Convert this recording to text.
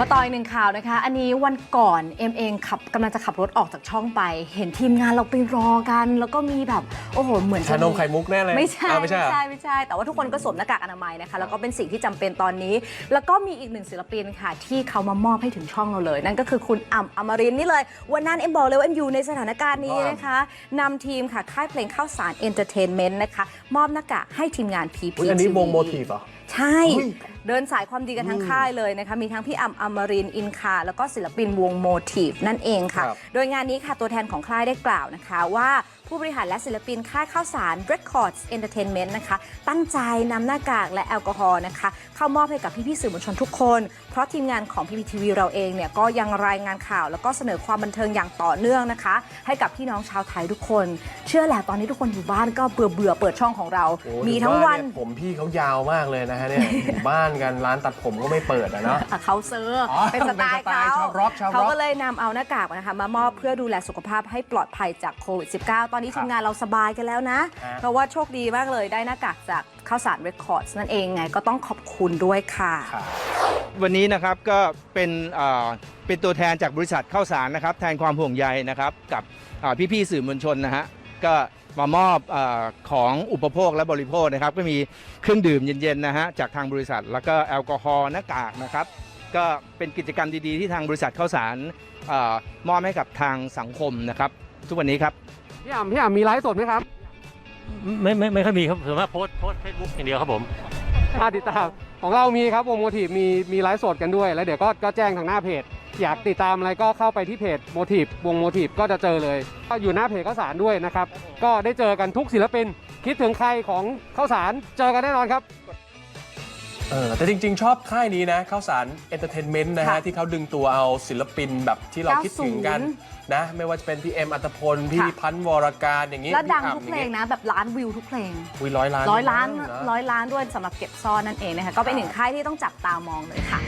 มาต่ออีกหนึ่งข่าวนะคะ อันนี้วันก่อนเอ็มเองขับกำลังจะขับรถออกจากช่องไป เห็นทีมงานเราไปรอกัน แล้วก็มีแบบโอ้โหเหมือนจะชานมไข่มุกแน่เลยไม่ใช่อ้าวไม่ไม่ใช่เหรอใช่ไม่ใช่ แต่ว่าทุกคนก็สวมหน้ากากอนามัยนะคะ แล้วก็เป็นสิ่งที่จำเป็นตอนนี้ แล้วก็มีอีกหนึ่งศิลปินค่ะ ที่เขามามอบให้ถึงช่องเราเลย นั่นก็คือคุณอ่ำอมรินทร์นี่เลยวันนั้นเอ็มบอกเลยว่าเอ็มอยู่ในสถานการณ์นี้นะคะนำทีมค่ะค่ายเพลงข้าวสารเอนเตอร์เทนเมนต์นะคะมอบหน้ากากให้ทีมงานพีพี อุ๊ยอันนี้วงโมทีฟเหรอ ใช่อุ๊ยเดินสายความดีกันทั้งค่ายเลยนะคะมีทั้งพี่อ่ำอมรินทร์อินคา แล้วก็ศิลปินวงโมทีฟนั่นเองค่ะ ครับ โดยงานนี้ค่ะตัวแทนของค่ายได้กล่าวนะคะ ว่าผู้บริหารและศิลปินค่ายข้าวสาร Records Entertainment นะคะ ตั้งใจนำหน้ากากและแอลกอฮอล์นะคะ เข้ามอบให้กับพี่ๆสื่อมวลชนทุกคน เพราะทีมงานของพีพีทีวีเราเองเนี่ยก็ยังรายงานข่าวแล้วก็เสนอความบันเทิงอย่างต่อเนื่องนะคะ ให้กับพี่น้องชาวไทยทุกคน เชื่อแหละตอนนี้ทุกคนอยู่บ้านก็เบื่อเบื่อๆเปิดช่องของเรา โอ้มีทั้งวันถึาเยผมพี่เขายาวมากเลยนะฮะเนี่ยอยู่บ้านกันร้านตัดผมก็ไม่เปิดอะเนาะ อะเขาเซอร์อ๋อเป็นสไตล์เป็นสไตล์เขาชาวร็อกชาวร็อกเขาก็เลยนำเอาหน้ากากนะคะมามอบเพื่อดูแลสุขภาพให้ปลอดภัยจากโควิด -19 ตอนนี้ครับทีมงานเราสบายกันแล้วนะ ฮะ เพราะว่าโชคดีมากเลยได้หน้ากากจากข้าวสารเรคคอร์ดนั่นเองไงก็ต้องขอบคุณด้วยค่ะค่ะวันนี้นะครับก็เป็นเอ่อเป็นตัวแทนจากบริษัทข้าวสารนะครับ แทนความห่วงใยนะครับกับอ่าพี่ๆสื่อมวลชนนะฮะ ก็มามอบเออของอุปโภคและบริโภคนะครับ ก็มีเครื่องดื่มเย็นๆนะฮะจากทางบริษัท แล้วก็แอลกอฮอล์หน้ากากนะครับ ก็เป็นกิจกรรมดีๆ ที่ทางบริษัทข้าวสารเออมอบให้กับทางสังคมนะครับ ทุกวันนี้ครับ พี่อ่ำพี่อ่ำมีไลฟ์สดไหมครับไม่ไม่ไม่ค่อยมีครับส่วนมากโพสต์โพสเฟซบุ๊กอย่างเดียวครับผมมาติดตามของเรามีครับวงโมทีฟมีมีไลฟ์สดกันด้วย แล้วเดี๋ยวก็ก็แจ้งทางหน้าเพจ อยากติดตามอะไรก็เข้าไปที่เพจโมทีฟวงโมทีฟก็จะเจอเลยก็อยู่หน้าเพจข้าวสารด้วยนะครับ ก็ได้เจอกันทุกศิลปิน คิดถึงใครของข้าวสารเจอกันแน่นอนครับ เออแต่จริง ๆ ชอบค่ายนี้นะข้าวสารเอนเตอร์เทนเมนต์นะฮะ ค่ะที่เขาดึงตัวเอาศิลปินแบบที่เราคิดถึงกัน90นะ ไม่ว่าจะเป็นพี่เอ็มอัตพล พี่ค่ะ พันธ์วรการอย่างนี้และดังพี่ทุกอ่ำเพลงนะ แบบล้านวิวทุกเพลงอุ้ยร้อยล้านร้อยล้านนะ ร้อยล้านด้วยสำหรับเก็บซ่อนนั่นเองนะคะ ก็เป็นหนึ่งค่ายที่ต้องจับตามองเลยค่ะ